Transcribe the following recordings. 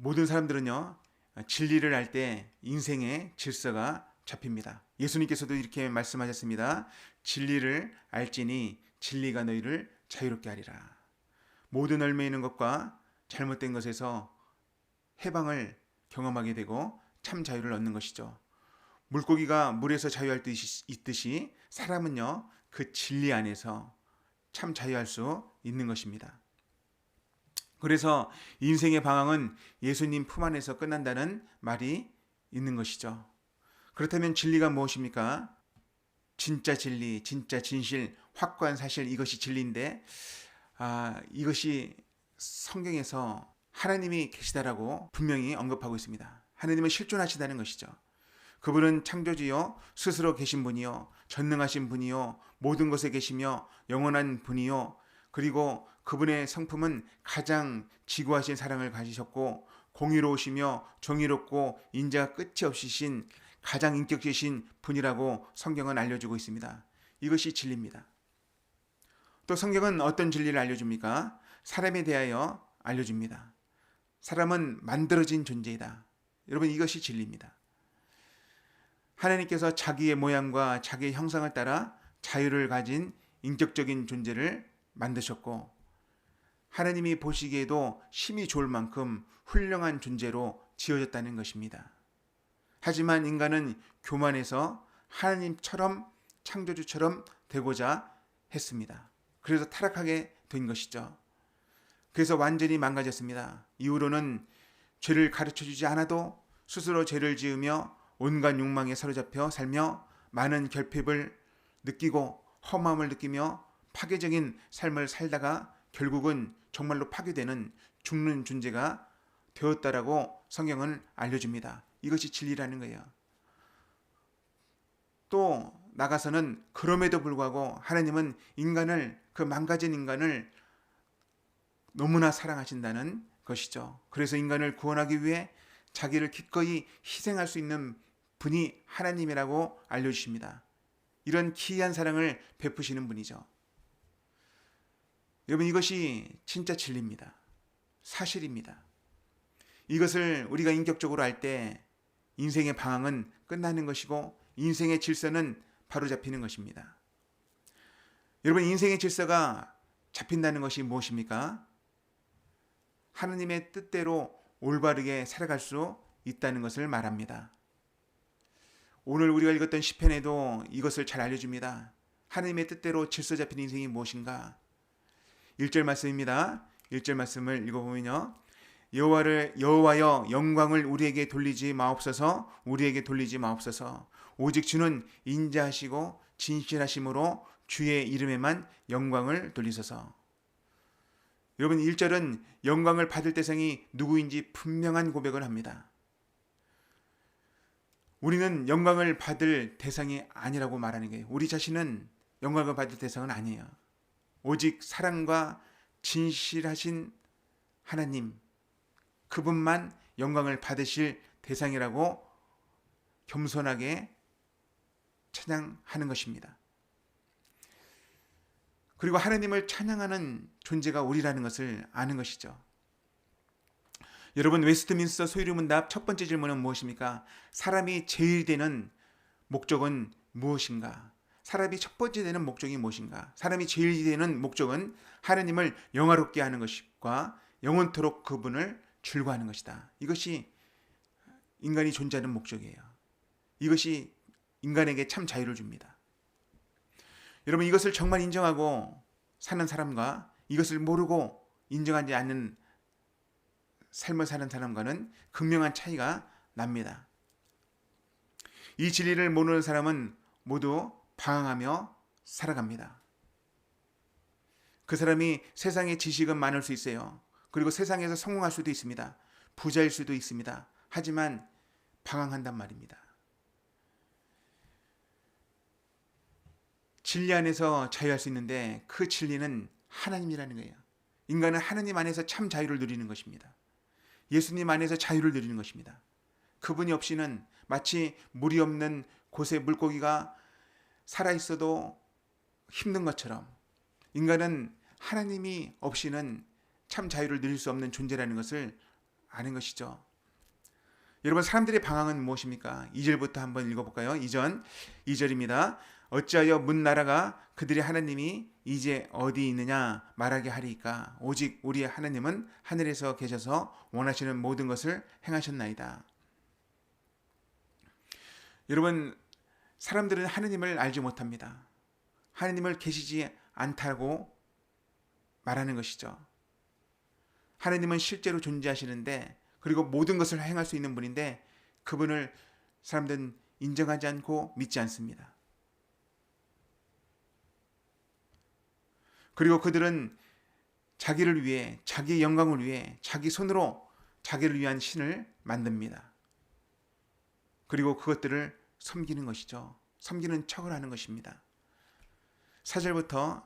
모든 사람들은요 진리를 알 때 인생의 질서가 잡힙니다. 예수님께서도 이렇게 말씀하셨습니다. 진리를 알지니 진리가 너희를 자유롭게 하리라. 모든 얼매 있는 것과 잘못된 것에서 해방을 경험하게 되고 참 자유를 얻는 것이죠. 물고기가 물에서 자유할 듯 있듯이 사람은요 그 진리 안에서 참 자유할 수 있는 것입니다. 그래서 인생의 방황은 예수님 품 안에서 끝난다는 말이 있는 것이죠. 그렇다면 진리가 무엇입니까? 진짜 진리, 진짜 진실, 확고한 사실 이것이 진리인데 아, 이것이 성경에서 하나님이 계시다라고 분명히 언급하고 있습니다. 하나님은 실존하시다는 것이죠. 그분은 창조주요 스스로 계신 분이요 전능하신 분이요 모든 것에 계시며 영원한 분이요 그리고 그분의 성품은 가장 지구하신 사랑을 가지셨고 공의로우시며 정의롭고 인자가 끝이 없으신 가장 인격적이신 분이라고 성경은 알려주고 있습니다. 이것이 진리입니다. 또 성경은 어떤 진리를 알려줍니까? 사람에 대하여 알려줍니다. 사람은 만들어진 존재이다. 여러분 이것이 진리입니다. 하나님께서 자기의 모양과 자기의 형상을 따라 자유를 가진 인격적인 존재를 만드셨고 하나님이 보시기에도 심히 좋을 만큼 훌륭한 존재로 지어졌다는 것입니다. 하지만 인간은 교만해서 하나님처럼 창조주처럼 되고자 했습니다. 그래서 타락하게 된 것이죠. 그래서 완전히 망가졌습니다. 이후로는 죄를 가르쳐 주지 않아도 스스로 죄를 지으며 온갖 욕망에 사로잡혀 살며 많은 결핍을 느끼고 험함을 느끼며 파괴적인 삶을 살다가 결국은 정말로 파괴되는 죽는 존재가 되었다라고 성경은 알려줍니다. 이것이 진리라는 거예요. 또 나가서는 그럼에도 불구하고 하나님은 인간을 그 망가진 인간을 너무나 사랑하신다는 것이죠. 그래서 인간을 구원하기 위해 자기를 기꺼이 희생할 수 있는 분이 하나님이라고 알려주십니다. 이런 기이한 사랑을 베푸시는 분이죠. 여러분 이것이 진짜 진리입니다. 사실입니다. 이것을 우리가 인격적으로 알 때 인생의 방황은 끝나는 것이고 인생의 질서는 바로 잡히는 것입니다. 여러분 인생의 질서가 잡힌다는 것이 무엇입니까? 하느님의 뜻대로 올바르게 살아갈 수 있다는 것을 말합니다. 오늘 우리가 읽었던 시편에도 이것을 잘 알려줍니다. 하느님의 뜻대로 질서 잡힌 인생이 무엇인가? 1절 말씀입니다. 1절 말씀을 읽어보면요. 여호와를 여호와여 영광을 우리에게 돌리지 마옵소서 우리에게 돌리지 마옵소서 오직 주는 인자하시고 진실하심으로 주의 이름에만 영광을 돌리소서 여러분 1절은 영광을 받을 대상이 누구인지 분명한 고백을 합니다. 우리는 영광을 받을 대상이 아니라고 말하는 거예요. 우리 자신은 영광을 받을 대상은 아니에요. 오직 사랑과 진실하신 하나님, 그분만 영광을 받으실 대상이라고 겸손하게 찬양하는 것입니다. 그리고 하나님을 찬양하는 존재가 우리라는 것을 아는 것이죠. 여러분 웨스트민스터 소유문답 첫 번째 질문은 무엇입니까? 사람이 제일 되는 목적은 무엇인가? 사람이 첫 번째 되는 목적이 무엇인가? 사람이 제일 되는 목적은 하나님을 영화롭게 하는 것과 영원토록 그분을 출구하는 것이다. 이것이 인간이 존재하는 목적이에요. 이것이 인간에게 참 자유를 줍니다. 여러분 이것을 정말 인정하고 사는 사람과 이것을 모르고 인정하지 않는 삶을 사는 사람과는 극명한 차이가 납니다. 이 진리를 모르는 사람은 모두 방황하며 살아갑니다. 그 사람이 세상의 지식은 많을 수 있어요. 그리고 세상에서 성공할 수도 있습니다. 부자일 수도 있습니다. 하지만 방황한단 말입니다. 진리 안에서 자유할 수 있는데 그 진리는 하나님이라는 거예요. 인간은 하나님 안에서 참 자유를 누리는 것입니다. 예수님 안에서 자유를 누리는 것입니다. 그분이 없이는 마치 물이 없는 곳에 물고기가 살아 있어도 힘든 것처럼 인간은 하나님이 없이는 참 자유를 누릴 수 없는 존재라는 것을 아는 것이죠. 여러분 사람들의 방황은 무엇입니까? 2절부터 한번 읽어볼까요? 2절 2절입니다. 어찌하여 문 나라가 그들의 하나님이 이제 어디 있느냐 말하게 하리까 오직 우리의 하나님은 하늘에서 계셔서 원하시는 모든 것을 행하셨나이다. 여러분 사람들은 하나님을 알지 못합니다. 하나님을 계시지 않다고 말하는 것이죠. 하나님은 실제로 존재하시는데 그리고 모든 것을 행할 수 있는 분인데 그분을 사람들은 인정하지 않고 믿지 않습니다. 그리고 그들은 자기를 위해 자기의 영광을 위해 자기 손으로 자기를 위한 신을 만듭니다. 그리고 그것들을 섬기는 것이죠. 섬기는 척을 하는 것입니다. 4절부터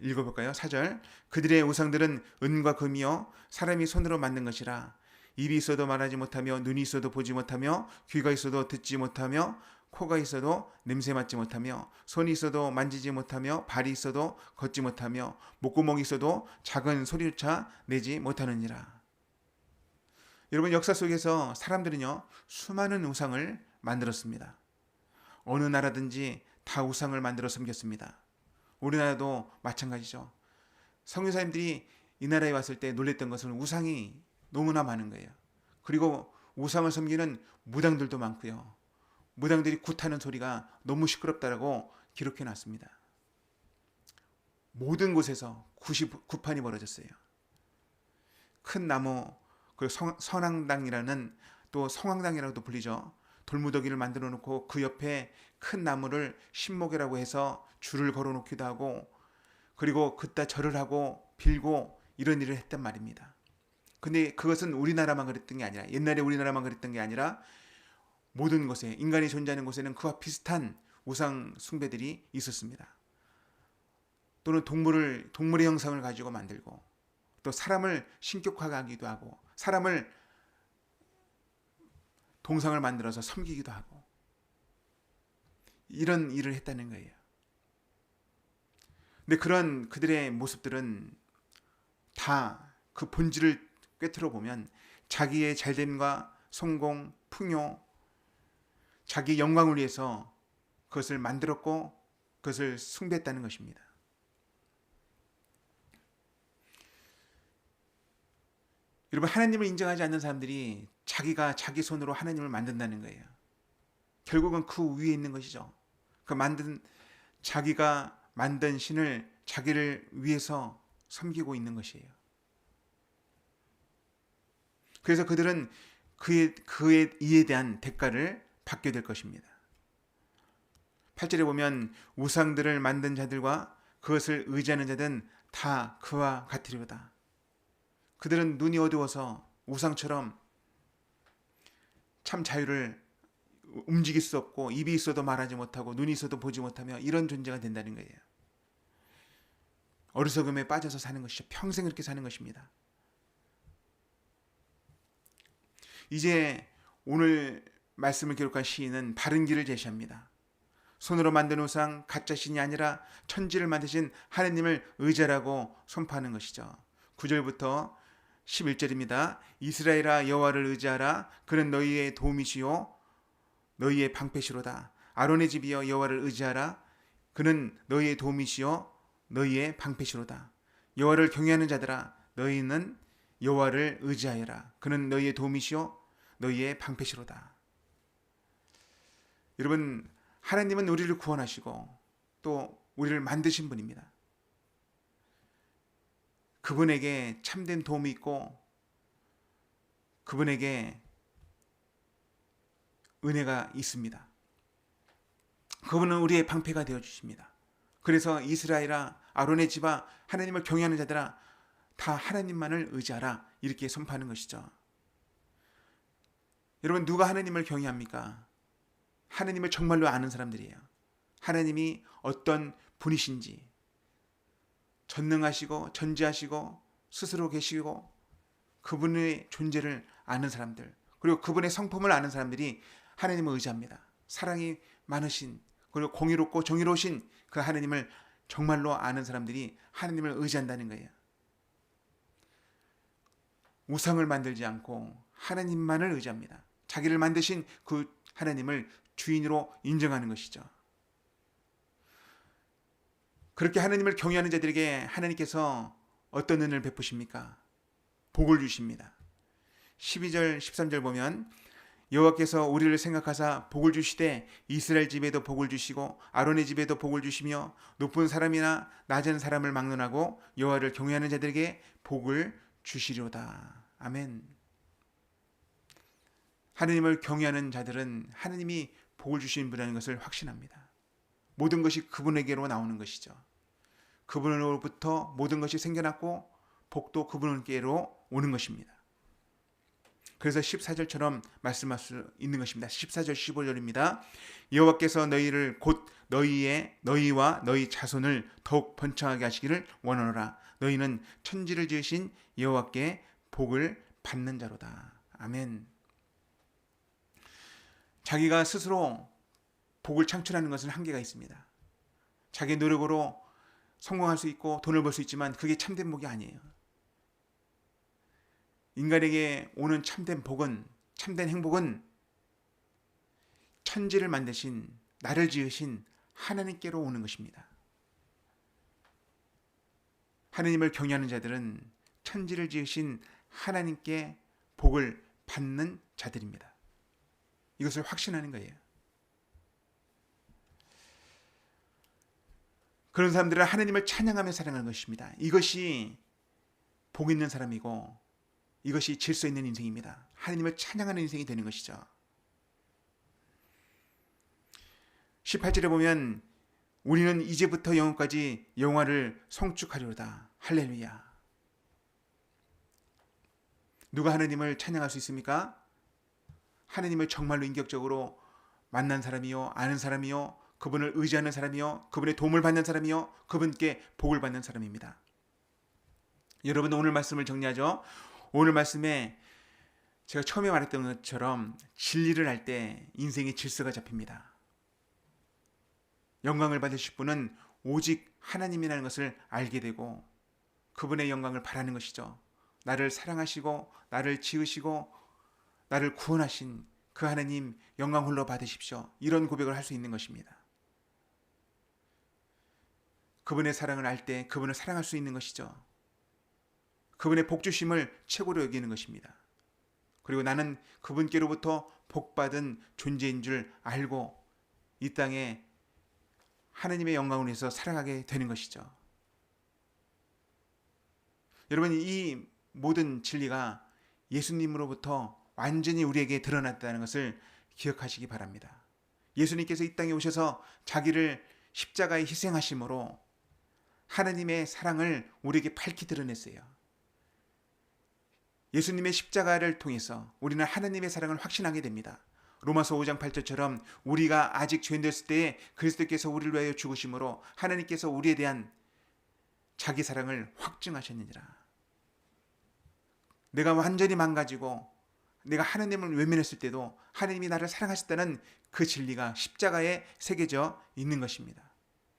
읽어볼까요? 4절 그들의 우상들은 은과 금이요 사람이 손으로 만든 것이라 입이 있어도 말하지 못하며 눈이 있어도 보지 못하며 귀가 있어도 듣지 못하며 코가 있어도 냄새 맡지 못하며 손이 있어도 만지지 못하며 발이 있어도 걷지 못하며 목구멍이 있어도 작은 소리조차 내지 못하느니라. 여러분 역사 속에서 사람들은요 수많은 우상을 만들었습니다. 어느 나라든지 다 우상을 만들어 섬겼습니다. 우리나라도 마찬가지죠. 성교사님들이 이 나라에 왔을 때 놀랬던 것은 우상이 너무나 많은 거예요. 그리고 우상을 섬기는 무당들도 많고요. 무당들이 굿하는 소리가 너무 시끄럽다라고 기록해 놨습니다. 모든 곳에서 굿판이 벌어졌어요. 큰 나무, 그 선앙당이라는 또 성황당이라고도 불리죠. 돌무더기를 만들어 놓고 그 옆에 큰 나무를 신목이라고 해서 줄을 걸어 놓기도 하고 그리고 그따 절을 하고 빌고 이런 일을 했단 말입니다. 근데 그것은 우리나라만 그랬던 게 아니라 옛날에 우리나라만 그랬던 게 아니라 모든 곳에 인간이 존재하는 곳에는 그와 비슷한 우상 숭배들이 있었습니다. 또는 동물을 동물의 형상을 가지고 만들고 또 사람을 신격화하기도 하고 사람을 동상을 만들어서 섬기기도 하고 이런 일을 했다는 거예요. 근데 그런 그들의 모습들은 다 그 본질을 꿰뚫어 보면 자기의 잘됨과 성공, 풍요, 자기 영광을 위해서 그것을 만들었고 그것을 숭배했다는 것입니다. 여러분 하나님을 인정하지 않는 사람들이 자기가 자기 손으로 하나님을 만든다는 거예요. 결국은 그 위에 있는 것이죠. 그 만든 자기가 만든 신을 자기를 위해서 섬기고 있는 것이에요. 그래서 그들은 그의, 그의 이에 대한 대가를 받게 될 것입니다. 8절에 보면 우상들을 만든 자들과 그것을 의지하는 자들은 다 그와 같으리로다. 그들은 눈이 어두워서 우상처럼 참 자유를 움직일 수 없고 입이 있어도 말하지 못하고 눈이 있어도 보지 못하며 이런 존재가 된다는 거예요. 어리석음에 빠져서 사는 것이죠. 평생 그렇게 사는 것입니다. 이제 오늘 말씀을 기록한 시인은 바른 길을 제시합니다. 손으로 만든 우상 가짜 신이 아니라 천지를 만드신 하나님을 의지하라고 선포하는 것이죠. 9절부터 11절입니다. 이스라엘아 여호와를 의지하라 그는 너희의 도움이시요 너희의 방패시로다. 아론의 집이여 여호와를 의지하라 그는 너희의 도움이시요 너희의 방패시로다. 여호와를 경외하는 자들아 너희는 여호와를 의지하여라 그는 너희의 도움이시요 너희의 방패시로다. 여러분 하나님은 우리를 구원하시고 또 우리를 만드신 분입니다. 그분에게 참된 도움이 있고 그분에게 은혜가 있습니다. 그분은 우리의 방패가 되어 주십니다. 그래서 이스라엘아 아론의 집아 하나님을 경외하는 자들아 다 하나님만을 의지하라 이렇게 선포하는 것이죠. 여러분 누가 하나님을 경외합니까? 하나님을 정말로 아는 사람들이에요. 하나님이 어떤 분이신지 전능하시고 전지하시고 스스로 계시고 그분의 존재를 아는 사람들 그리고 그분의 성품을 아는 사람들이 하나님을 의지합니다. 사랑이 많으신 그리고 공의롭고 정의로우신 그 하나님을 정말로 아는 사람들이 하나님을 의지한다는 거예요. 우상을 만들지 않고 하나님만을 의지합니다. 자기를 만드신 그 하나님을 주인으로 인정하는 것이죠. 그렇게 하나님을 경외하는 자들에게 하나님께서 어떤 은혜를 베푸십니까? 복을 주십니다. 12절 13절 보면 여호와께서 우리를 생각하사 복을 주시되 이스라엘 집에도 복을 주시고 아론의 집에도 복을 주시며 높은 사람이나 낮은 사람을 막론하고 여호와를 경외하는 자들에게 복을 주시리로다. 아멘. 하느님을 경외하는 자들은 하느님이 복을 주시는 분이라는 것을 확신합니다. 모든 것이 그분에게로 나오는 것이죠. 그분으로부터 모든 것이 생겨났고 복도 그분께로 오는 것입니다. 그래서 14절처럼 말씀할 수 있는 것입니다. 14절 15절입니다. 여호와께서 너희를 곧 너희의 너희와 너희 자손을 더욱 번창하게 하시기를 원하노라. 너희는 천지를 지으신 여호와께 복을 받는 자로다. 아멘. 자기가 스스로 복을 창출하는 것은 한계가 있습니다. 자기 노력으로 성공할 수 있고 돈을 벌 수 있지만 그게 참된 복이 아니에요. 인간에게 오는 참된 복은 참된 행복은 천지를 만드신 나를 지으신 하나님께로 오는 것입니다. 하나님을 경외하는 자들은 천지를 지으신 하나님께 복을 받는 자들입니다. 이것을 확신하는 거예요. 그런 사람들은 하나님을 찬양하며 살아가는 것입니다. 이것이 복 있는 사람이고 이것이 질서 있는 인생입니다. 하나님을 찬양하는 인생이 되는 것이죠. 18절에 보면 우리는 이제부터 영원까지 영화를 성축하리로다. 할렐루야. 누가 하나님을 찬양할 수 있습니까? 하나님을 정말로 인격적으로 만난 사람이요, 아는 사람이요, 그분을 의지하는 사람이요, 그분의 도움을 받는 사람이요, 그분께 복을 받는 사람입니다. 여러분 오늘 말씀을 정리하죠. 오늘 말씀에 제가 처음에 말했던 것처럼 진리를 할 때 인생의 질서가 잡힙니다. 영광을 받으실 분은 오직 하나님이라는 것을 알게 되고 그분의 영광을 바라는 것이죠. 나를 사랑하시고 나를 지으시고 나를 구원하신 그 하나님 영광 홀로 받으십시오. 이런 고백을 할 수 있는 것입니다. 그분의 사랑을 알 때 그분을 사랑할 수 있는 것이죠. 그분의 복주심을 최고로 여기는 것입니다. 그리고 나는 그분께로부터 복받은 존재인 줄 알고 이 땅에 하나님의 영광을 위해서 살아가게 되는 것이죠. 여러분 이 모든 진리가 예수님으로부터 완전히 우리에게 드러났다는 것을 기억하시기 바랍니다. 예수님께서 이 땅에 오셔서 자기를 십자가에 희생하심으로 하나님의 사랑을 우리에게 밝히 드러냈어요. 예수님의 십자가를 통해서 우리는 하나님의 사랑을 확신하게 됩니다. 로마서 5장 8절처럼 우리가 아직 죄인 됐을 때에 그리스도께서 우리를 위하여 죽으심으로 하나님께서 우리에 대한 자기 사랑을 확증하셨느니라. 내가 완전히 망가지고 내가 하나님을 외면했을 때도 하나님이 나를 사랑하셨다는 그 진리가 십자가에 새겨져 있는 것입니다.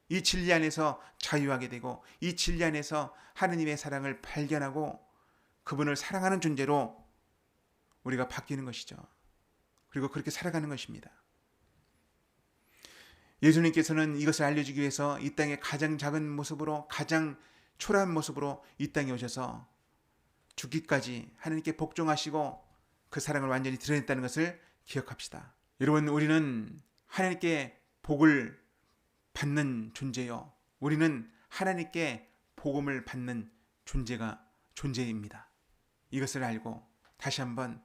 이 진리 안에서 자유하게 되고 이 진리 안에서 하나님의 사랑을 발견하고 그분을 사랑하는 존재로 우리가 바뀌는 것이죠. 그리고 그렇게 살아가는 것입니다. 예수님께서는 이것을 알려주기 위해서 이 땅의 가장 작은 모습으로 가장 초라한 모습으로 이 땅에 오셔서 죽기까지 하나님께 복종하시고 그 사랑을 완전히 드러냈다는 것을 기억합시다. 여러분 우리는 하나님께 복을 받는 존재요. 우리는 하나님께 복음을 받는 존재가 존재입니다. 이것을 알고 다시 한번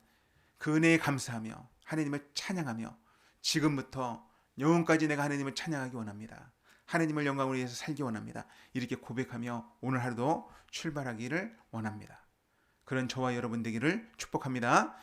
그 은혜에 감사하며 하나님을 찬양하며 지금부터 영원까지 내가 하나님을 찬양하기 원합니다. 하나님을 영광을 위해서 살기 원합니다. 이렇게 고백하며 오늘 하루도 출발하기를 원합니다. 그런 저와 여러분 되기를 축복합니다.